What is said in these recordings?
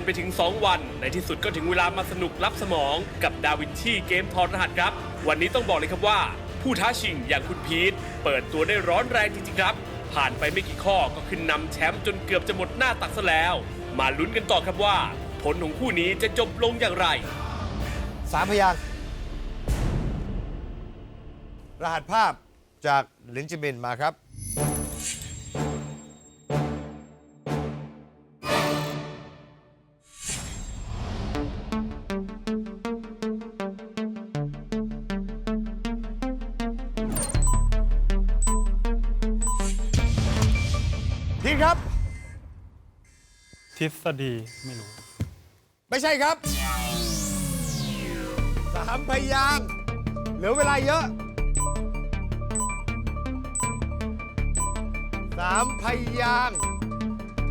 กันไปถึง 2 วัน ในที่สุดก็ถึงเวลามาสนุกรับสมองกับดาวินชีเกมทอดรหัสครับ วันนี้ต้องบอกเลยครับว่า ผู้ท้าชิงอย่างคุณพีทเปิดตัวได้ร้อนแรงจริงๆครับ ผ่านไปไม่กี่ข้อก็ขึ้นนำแชมป์จนเกือบจะหมดหน้าตักซะแล้ว มาลุ้นกันต่อครับว่า ผลของคู่นี้จะจบลงอย่างไร สามพยางค์รหัสภาพจากลินจิมินมาครับ ทฤษฎีไม่รู้ ไม่ใช่ครับสามพยางค์เหลือเวลาเยอะสามพยางค์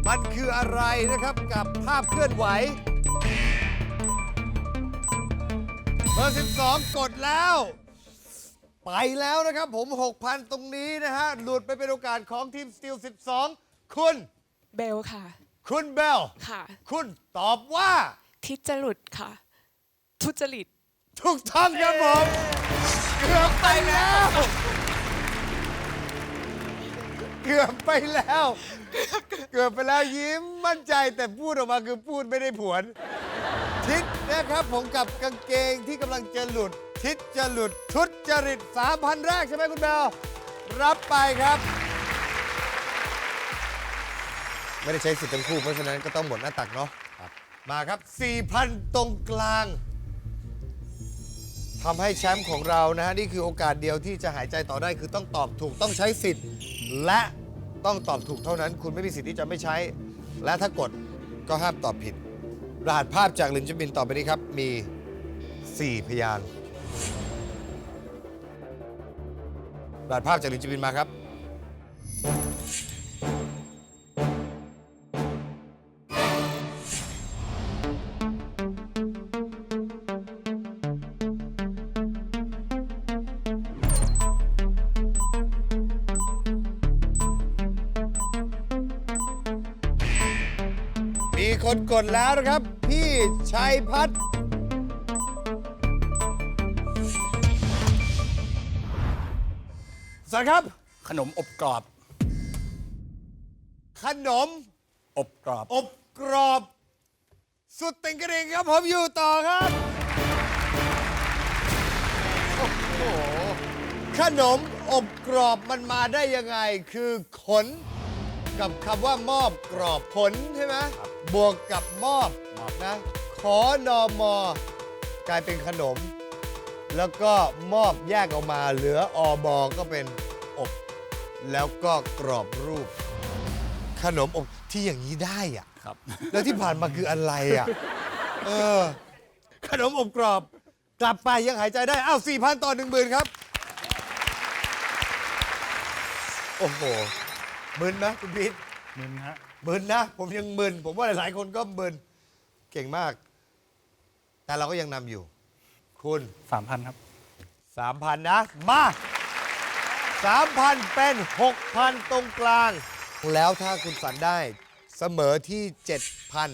มันคืออะไรนะครับกับภาพเคลื่อนไหว เบอร์ 12 กดแล้ว ไปแล้วนะครับผม 6,000 ตรงนี้นะฮะ หลุดไปเป็นโอกาสของทีมสตีล 12 คุณ เบลค่ะ คุณเบล ค่ะ คุณตอบว่า ทิจรุดค่ะ ทุจริต ถูกต้องครับผมเกือบไปแล้ว เกือบไปแล้ว เกือบไปแล้วยิ้มมั่นใจแต่พูดออกมาคือพูดไม่ได้ผวน ทิศนะครับผมกับกางเกงที่กำลังจะหลุด ทิศจะหลุดทุจริต3,000แรกใช่ไหมคุณเบล รับไปครับ ไม่ได้ใช้สิทธิ์ทั้งคู่เพราะฉะนั้นก็ต้องหมดหน้าตักเนาะมาครับ 4,000 ตรงกลางทำให้แชมป์ของเรานะฮะ นี่คือโอกาสเดียวที่จะหายใจต่อได้คือต้องตอบถูกต้องใช้สิทธิ์ และต้องตอบถูกเท่านั้น คุณไม่มีสิทธิ์ที่จะไม่ใช้ และถ้ากดก็ห้ามตอบผิด รหัสภาพจากลินจบินต่อไปนี้ครับ มี 4 พยางค์รหัสภาพจากลินจบินมาครับ คนกดแล้วนะครับ พี่ชัยพัฒน์สวัสดีครับ ขนมอบกรอบ ขนม อบกรอบ อบกรอบ สุดติงกระดิ่งครับผมอยู่ต่อครับ โอ้โห ขนมอบกรอบมันมาได้ยังไง คือขน กับคำว่ามอบกรอบผลใช่ไหมบวกกับมอบนะขอนอมอกลายเป็นขนม แล้วก็มอบแยกออกมาเหลืออบอก็เป็นอบ แล้วก็กรอบรูป ขนมอบที่อย่างนี้ได้อะครับ แล้วที่ผ่านมาคืออะไรอะเออขนมอบกรอบ กลับไปยังหายใจได้อ้าวสี่พันต่อหนึ่งหมื่นครับ โอ้โห มึนนะคุณพีทมึนฮะมึนนะ ผมยังมึน ผมว่าหลายๆคนก็มึน เก่งมาก แต่เราก็ยังนำอยู่ คุณสามพันครับสามพันนะ มาสามพันเป็นหกพันตรงกลาง แล้วถ้าคุณสันได้เสมอที่เจ็ดพัน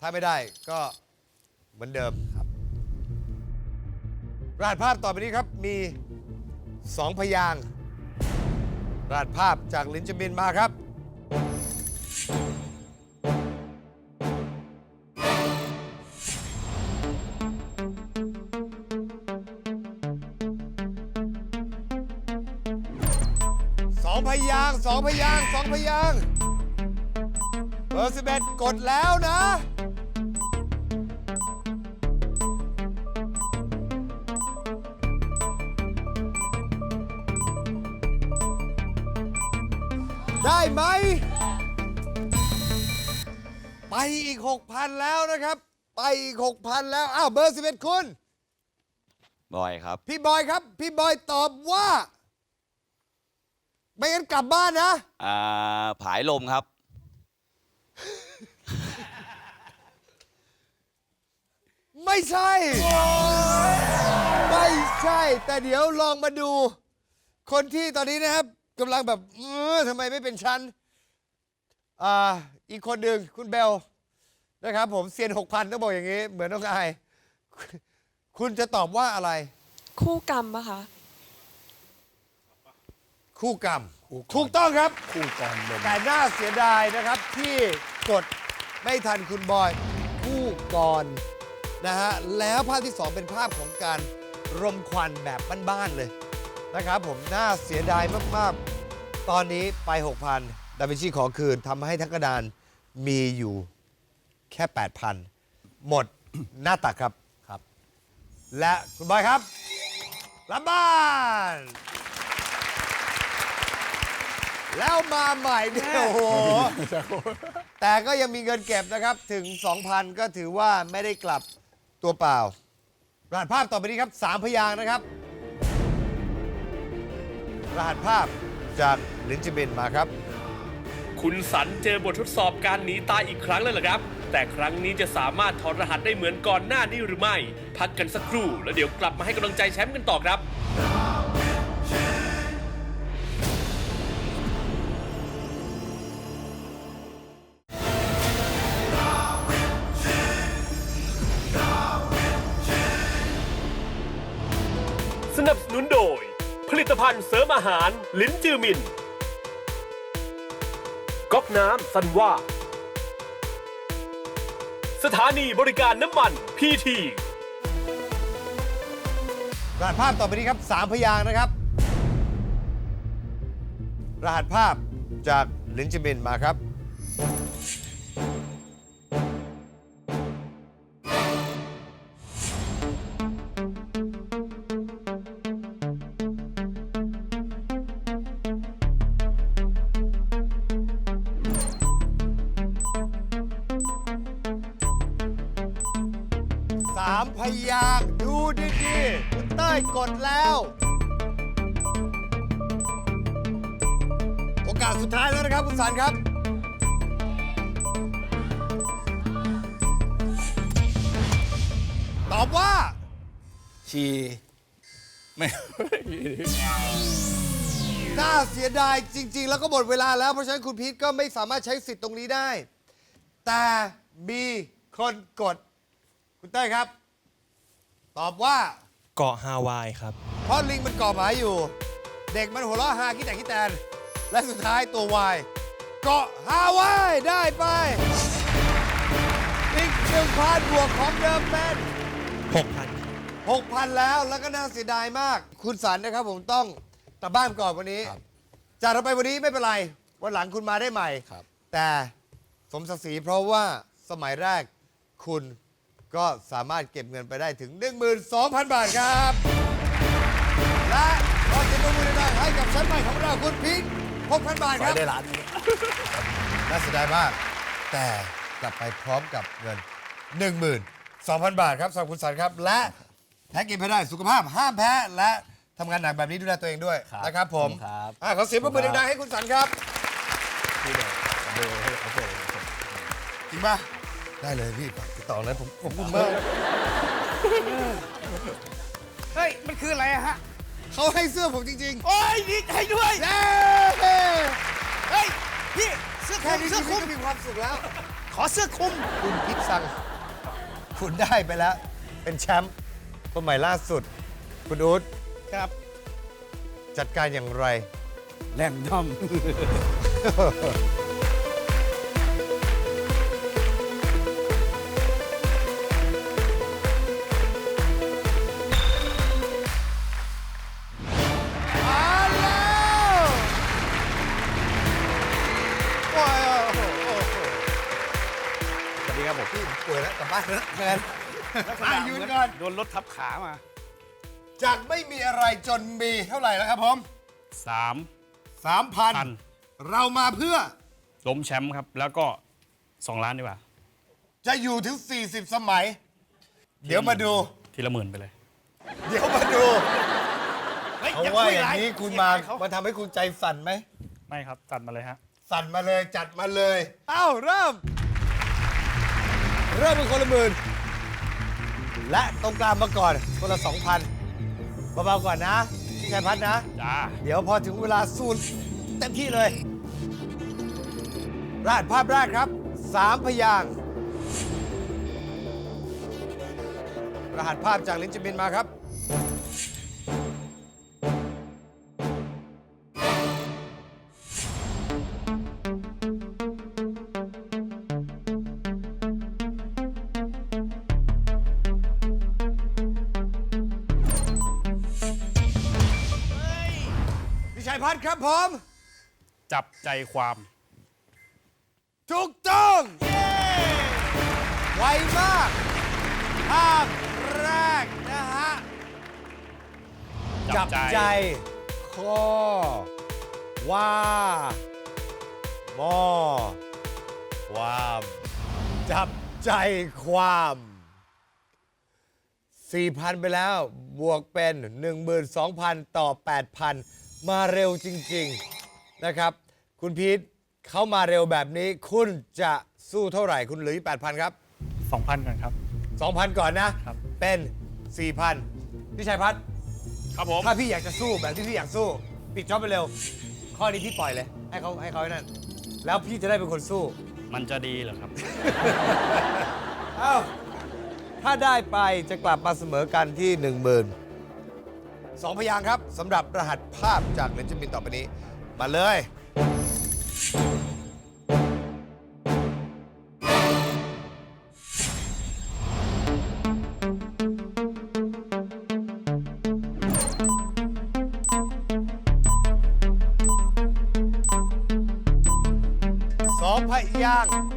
ถ้าไม่ได้ก็เหมือนเดิมครับรหัสภาพต่อไปนี้ครับมีสองพยางค์ รหัสภาพจากลินจมินมาครับ สองพยางค์สองพยางค์สองพยางค์เบอร์สิบเอ็ดกดแล้วนะ ได้ไหม ไปอีก 6,000 แล้วนะครับ ไปอีก 6,000 แล้ว อ้าว เบอร์ 11 คุณ บอยครับ พี่บอยครับ พี่บอยตอบว่า ไม่งั้นกลับบ้านนะ อ่า ผายลมครับ ไม่ใช่ ไม่ใช่ แต่เดี๋ยวลองมาดู คนที่ตอนนี้นะครับ กำลังแบบเออทำไมไม่เป็นชั้นอ่าอีกคนหนึ่งคุณเบลนะครับ ผมเซียนหกพันต้องบอกอย่างนี้ เหมือนน้องอาย คุณจะตอบว่าอะไร คู่กรรมอะค่ะคู่กรรม ถูกต้องครับ คู่กรลมแต่น่าเสียดายนะครับที่กดไม่ทันคุณบอย คู่กรนะฮะแล้วภาพที่2เป็นภาพของการรมควันแบบบ้านๆเลย นะครับผมน่าเสียดายมาก ๆ ตอนนี้ไป 6,000 ดาวินชีขอคืนทำให้ทั้งกระดานมีอยู่แค่ 8,000 หมด หน้าตักครับครับ และคุณบอยครับรับบ้าน แล้วมาใหม่เนี่ยโอ้โห แต่ก็ยังมีเงินเก็บนะครับถึง 2,000 ก็ถือว่าไม่ได้กลับตัวเปล่ารหัสภาพต่อไปนี้ครับ 3 พยางค์นะครับ รหัสภาพจากลินจิบินมาครับ คุณสันเจอบททดสอบการหนีตายอีกครั้งแล้วเหรอครับ แต่ครั้งนี้จะสามารถถอดรหัสได้เหมือนก่อนหน้านี้หรือไม่ พักกันสักครู่ แล้วเดี๋ยวกลับมาให้กำลังใจแชมป์กันต่อครับ สนับสนุนโดย ตภัณฑ์เสริมอาหาร ลิ้นจือมินก๊อกน้ำซันว่า สถานีบริการน้ำมันพีทีรหัสภาพต่อไปนี้ครับ3พยางค์นะครับ รหัสภาพจากลินจิมินมาครับามพยางค์ดูดีๆคุณเต้ยกดแล้ว โอกาสสุดท้ายแล้วนะครับ คุณสันครับ ตอบว่า ชีไม่ น่าเสียดายจริง ๆ แล้วก็หมดเวลาแล้ว เพราะฉะนั้นคุณพีทก็ไม่สามารถใช้สิทธิ์ตรงนี้ได้ แต่มีคนกด คุณเต้ยครับ ตอบว่า เกาะฮาวายครับ เพราะลิงมันก่อหมายอยู่ เด็กมันหัวเราะฮาคิดแต่คิดแตน และสุดท้ายตัววายเกาะฮาวายได้ไป อีกหนึ่งพันบวกของเดิมเป็น 6,000 6,000 แล้วแล้วก็น่าเสียดายมาก คุณสันนะครับผมต้องกลับบ้านก่อนวันนี้จากเราไปวันนี้ไม่เป็นไร วันหลังคุณมาได้ใหม่แต่สมศักดิ์ศรีเพราะว่าสมัยแรกคุณ ก็สามารถเก็บเงินไปได้ถึง 12,000 บาทครับ และขอเสียงปรบมือดังๆให้กับชั้นใหม่ของเราคุณพีท6,000 บาทครับได้ล้านน่าเสียดายมาก แต่กลับไปพร้อมกับเงิน 12,000 บาทครับสำหรับคุณสันครับ และแพ้กินแพ้ได้สุขภาพห้ามแพ้ และทำงานหนักแบบนี้ดูแลตัวเองด้วยครับนะครับผมครับ อะขอเสียงปรบมือดังๆให้คุณสันครับ ที่เดียวเบอร์ให้เขาเบอร์จริงป่ะ ได้เลยพี่ติดต่อเลยผมขอบคุณมากเฮ้ย มันคืออะไรอะฮะ เขาให้เสื้อผมจริงโอ้ยดีใจด้วยๆเย้เฮ้ย พี่ เสื้อคแค่ลุมนี้เสื้อชีควิลุตมก็มีความสุขแล้ว ขอเสื้อคลุม คุณพิษสั่งคุณได้ไปแล้ว เป็นแชมป์คนใหม่ล่าสุด คุณอู๊ดครับ จัดการอย่างไร แรนดอม ป่วยแล้วกลับบ้านแล้วเงินลักษอะณะยืนเหมือนก่อน โดนรถทับขามาจากไม่มีอะไรจนมีเท่าไหร่แล้วครับผมสามพัน3,000เรามาเพื่อล้มแชมป์ครับ แล้วก็2ล้านดีกว่า จะอยู่ถึง 40 สมัย เดี๋ยวมาดู ทีละหมื่นไปเลย เดี๋ยวมาดูเฮ้ยเขาอย่าว่าคุยอย่างไรนี้คุณมาเสียดยเขามาทำให้คุณใจสั่นไหม ไม่ครับ จัดมาเลยฮะ สั่นมาเลยจัดมาเลย เอ้าเริ่ม เริ่มเป็นคนละหมื่นและตรงกลางมาก่อนคนละ2,000เบาๆก่อนนะพี่ชายพัฒน์นะ จ้าเดี๋ยวพอถึงเวลาสู้เต็มที่เลยรหัสภาพแรกครับสามพยางค์รหัสภาพจากลินจิมินมาครับ พี่ชัยพัฒน์ครับผม จับใจความ ถูกต้องเย้ไวมากภาพแรกนะฮะ จับใจ ข้อ ว่ามอ ความ จับใจความ 4,000 ไปแล้ว บวกเป็น 12,000 ต่อ 8,000 มาเร็วจริงๆนะครับ คุณพีทเขามาเร็วแบบนี้ คุณจะสู้เท่าไหร่คุณเหลืออยู่8,000 ครับ 2,000 ก่อนครับ 2,000 ก่อนนะ ครับ เป็น 4,000พี่ชัยพัฒน์ครับผม ถ้าพี่อยากจะสู้แบบที่พี่อยากสู้ ปิดจ็อบไปเร็ว ข้อนี้พี่ปล่อยเลย ให้เขาให้เขาไอ้นั่น แล้วพี่จะได้เป็นคนสู้ มันจะดีเหรอครับ เอ้าถ้าได้ไปจะกลับมาเสมอกันที่ 10,000 สองพยางค์ครับสำหรับรหัสภาพจากเลนจิมินต่อไปนี้ มาเลย สองพยางค์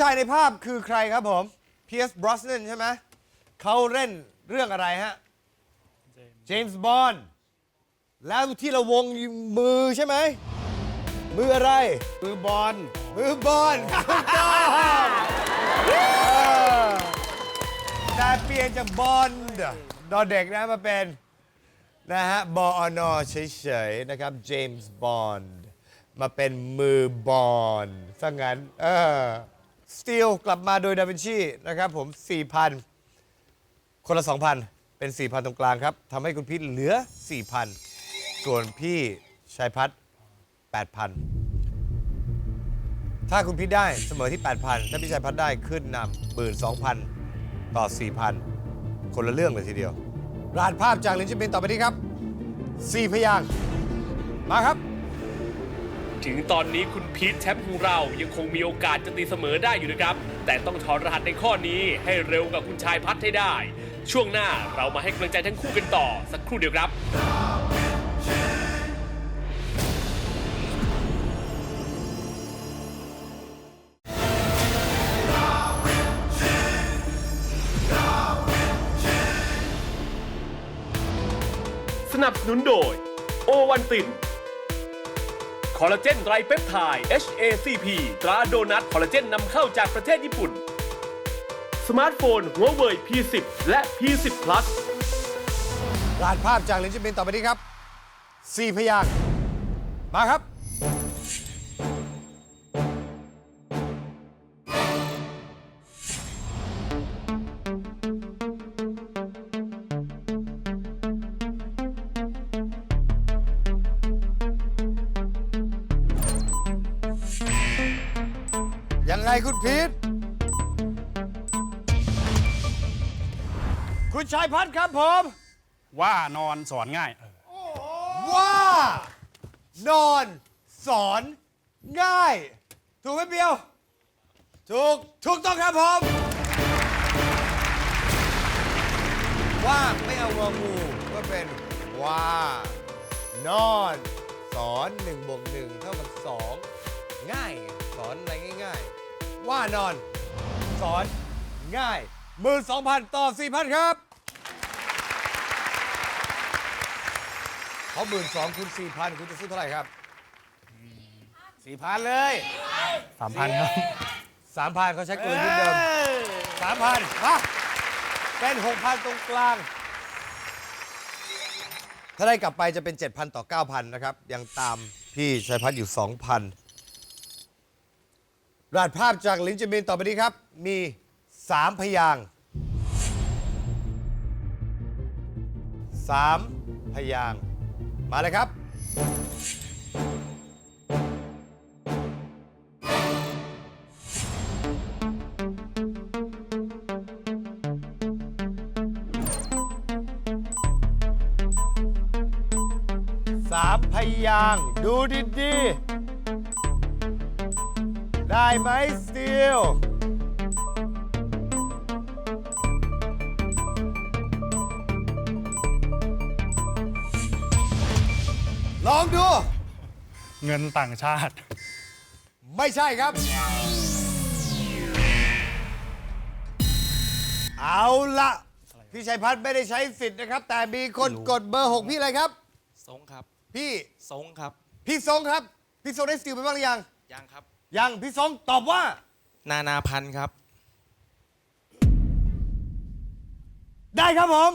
ชายในภาพคือใครครับผมเพียสบรอสนันใช่ไหมเขาเล่นเรื่องอะไรฮะ เจมส์บอนด์แล้วที่เราวงมือใช่ไหม มืออะไร มือบอลมือบอลถูกต้องเออแต่เปลี่ยนจากบอลดอเด็กนะมาเป็น นะฮะ บอนอเฉยๆ นะครับ เจมส์บอนด์มาเป็นมือบอลซะงั้น เออ สตีลกลับมาโดยดาวินชีนะครับผม 4,000 คนละ 2,000 เป็น 4,000 ตรงกลางครับทำให้คุณพีทเหลือ 4,000 ส่วนพี่ชัยพัฒน์8,000 ถ้าคุณพิษได้เสมอที่ 8,000 ถ้าพี่ชัยพัฒน์ได้ขึ้นนำหมื่นสองพันต่อ 4,000 คนละเรื่องเลยทีเดียวรหัสภาพจากลินจิบินต่อไปนี้ครับ 4 พยางค์มาครับ ถึงตอนนี้คุณพีทแชมป์ของเรายังคงมีโอกาสจะตีเสมอได้อยู่นะครับ แต่ต้องถอดรหัสในข้อนี้ให้เร็วกับคุณชายพัฒให้ได้ ช่วงหน้าเรามาให้กำลังใจทั้งคู่กันต่อสักครู่เดียวครับ สนับสนุนโดย โอวันติน คอลลาเจนไรเปปไทด์ HACP ตราโดนัทคอลลาเจนนำเข้าจากประเทศญี่ปุ่น สมาร์ทโฟน หัวเว่ย P10 และ P10 Plus รหัสภาพจากลินจิบินต่อไปนี้ครับ 4 พยางค์มาครับ คุณพีทคุณชายพัฒน์ครับผม ว่านอนสอนง่ายเออว่า นอน สอนง่าย ถูกไหมเปียว ถูก ถูกต้องครับผม ว่าไม่เอางองูก็เป็นว่า นอน สอน1บวก1เท่ากับ 2 ง่ายไงสอนอะไรง่าย ๆ ว่านอน สอนง่าย มือ 2,000 ต่อ 4,000 ครับเขาหมื่นสองคูณ4,000คุณจะซื้อเท่าไหร่ครับสี่พันเลยสามพันครับ3,000เขาใช้กลยุทธ์เดิม3,000มาเป็น6,000ตรงกลาง ถ้าได้กลับไปจะเป็น7,000ต่อ9,000นะครับ ยังตามพี่ชัยพัฒน์อยู่2,000 รหัสภาพจากลินจิมินต่อไปนี้ครับ มี 3 พยางค์3พยางค์มาเลยครับ สามพยางค์ดูดีๆ ได้ไหมสตีลลองดู เงินต่างชาติ ไม่ใช่ครับ เอาละพี่ชัยพัฒน์ไม่ได้ใช้สิทธิ์นะครับ แต่มีคนกดเบอร์ 6 พี่อะไรครับ ทรงครับพี่ ทรงครับ พี่ทรงครับ พี่ทรงได้สติลไปบ้างหรือยัง ยังครับ ยังพี่ทรงตอบว่า นานาพันธ์ครับ ได้ครับผม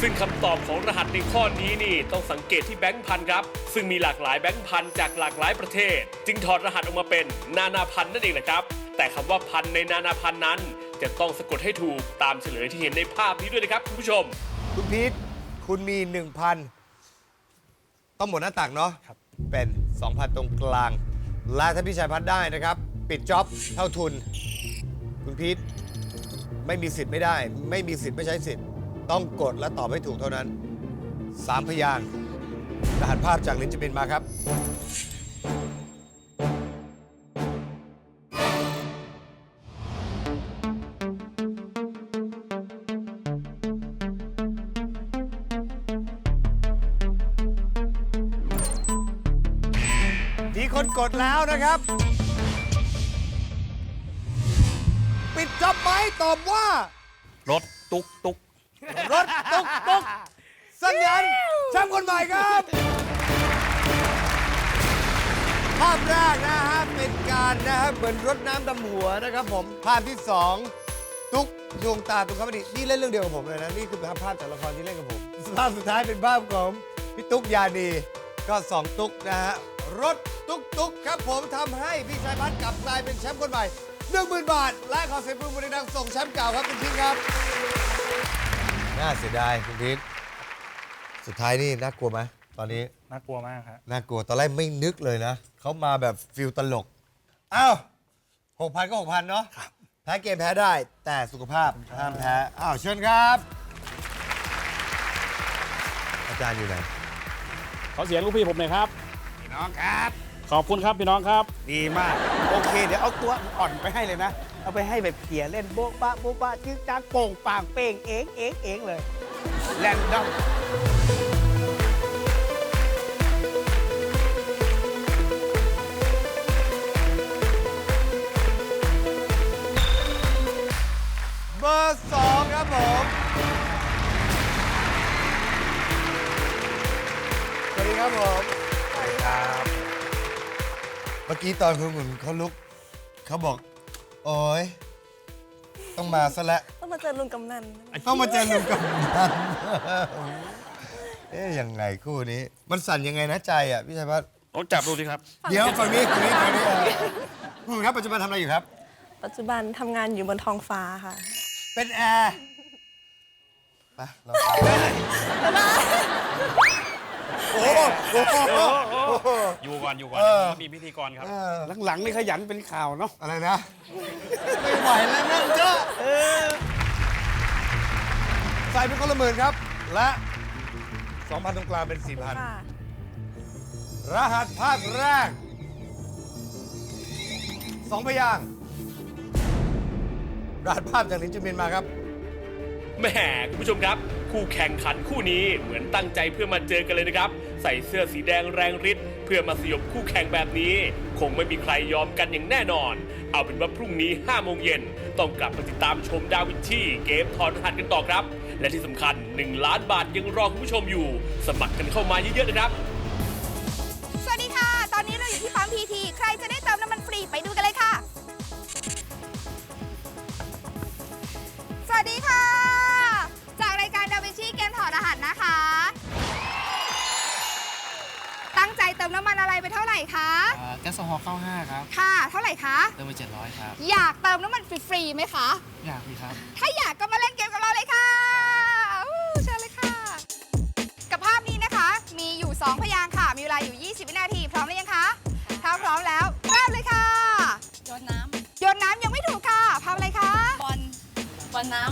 ซึ่งคำตอบของรหัสในข้อนี้นี่ต้องสังเกตที่แบงค์พันครับ ซึ่งมีหลากหลายแบงค์พันจากหลากหลายประเทศ จึงถอดรหัสออกมาเป็นนานาพันนั่นเองแหละครับ แต่คำว่าพันในนานาพันนั้น จะต้องสะกดให้ถูกตามเฉลยที่เห็นในภาพนี้ด้วยนะครับคุณผู้ชม คุณพีทคุณมี 1,000 ต้องหมดหน้าต่างเนาะ เป็น 2,000 ตรงกลาง และถ้าพี่ชายพัดได้นะครับ ปิดจ็อบเท่าทุน คุณพีทไม่มีสิทธิ์ไม่ได้ ไม่มีสิทธิ์ไม่ใช้สิทธิ์ ต้องกดและตอบให้ถูกเท่านั้น 3 พยางค์รหัสภาพจากลินจิบินมาครับ คนกดแล้วนะครับ ปิดจ็อบไหมตอบว่า รถตุกตุกรถตุกตุกสัญญาณแชมป์คนใหม่ครับภาพแรกนะฮะเป็นการนะฮะเหมือนรถน้ำดำหัวนะครับผมภาพที่สองตุ๊กดวงตาตุกครับดีนี่เล่นเรื่องเดียวกับผมเลยนะ นี่คือภาพภาพจากละครที่เล่นกับผมภาพสุดท้ายเป็นภาพของพี่ตุ๊กยานีก็สองตุ๊กนะฮะ รถตุ๊กตุ๊กครับผมทำให้พี่ชายพัฒน์กลับกลายเป็นแชมป์คนใหม่10,000 บาท และขอเสียงปรบมือดังๆส่งแชมป์เก่าครับคุณพิงครับ น่าเสียดายคุณพิงสุดท้ายนี่น่ากลัวไหมตอนนี้น่ากลัวมากครับน่ากลัวตอนแรกไม่นึกเลยนะเขามาแบบฟิลตลกอ้าวหกพันก็หกพันเนาะแพ้เกมแพ้ได้ แต่สุขภาพห้ามแพ้อ้าวเชิญครับ อาจารย์อยู่ไหนขอเสียงลูกพี่ผมหน่อยครับพี่ น้องครับ ขอบคุณครับพี่น้องครับ ดีมาก โอเค เดี๋ยวเอาตัวอ่อนไปให้เลยนะ เอาไปให้แบบเขี่ยเล่นโบ๊ะบะโบ๊ะบะจึ๊กจักโป่งปางเป้งเองเองเองเลยแลนดอมเบอร์สองครับผม สวัสดีครับผมสวัสดีครับ เมื่อกี้ตอนคุณหมุนเขาลุกเขาบอก โอ้ยต้องมาซะแล้ว ต้องมาเจอลุงกำนันต้องมาเจอลุงกำนันเอ๊ยยังไงคู่นี้ มันสั่นยังไงนะใจอะพี่ชัยพัฒน์ลองจับดูสิครับ เดี๋ยวฝั่งนี้ฝั่งนี้ฝั่งนี้เออคุณครับปัจจุบันทำอะไรอยู่ครับ ปัจจุบันทำงานอยู่บนท้องฟ้าค่ะเป็นแอร์ไปเราโอ้ โหโอ้โหโอ้โหอยู่ก่อนอยู่ก่อนเออมีพิธีกรครับ เออหลังๆนี่ขยันเป็นข่าวเนาะอะไรนะ ไม่ไหวแล้วนั่งเจ้าใส่เป็นคนละหมื่นครับ และ 2,000ตรงกลางเป็น4,000ค่ะรหัสภาพแรก สองพยางค์รหัสภาพจากลินจิมินมาครับ แหมคุณผู้ชมครับ คู่แข่งขันคู่นี้เหมือนตั้งใจเพื่อมาเจอกันเลยนะครับ ใส่เสื้อสีแดงแรงฤทธิ์เพื่อมาสยบคู่แข่งแบบนี้ คงไม่มีใครยอมกันอย่างแน่นอน เอาเป็นว่าพรุ่งนี้5โมงเย็นต้องกลับมาติดตามชมดาวินชีเกมถอดรหัสกันต่อครับ และที่สำคัญ 1 ล้านบาทยังรอคุณผู้ชมอยู่ สมัครกันเข้ามาเยอะๆนะครับ มันอะไรไปเท่าไหร่คะแก๊สโซฮอล์95ครับค่ะ เท่าไหร่คะ เติมไป700ครับ อยากเติมน้ำมันฟรีๆไหมคะ อยากมีครับ ถ้าอยากก็มาเล่นเกมกับเราเลยค่ะอู้เชิญเลยค่ะ กับภาพนี้นะคะ มีอยู่ 2 พยางค์ค่ะ มีเวลาอยู่ 20 วินาที พร้อมหรือยังคะ ถ้าพร้อมแล้วเริ่มเลยค่ะ โยนน้โยนน้ำยังไม่ถูกค่ะภาพอะไรคะำบอลบอลน้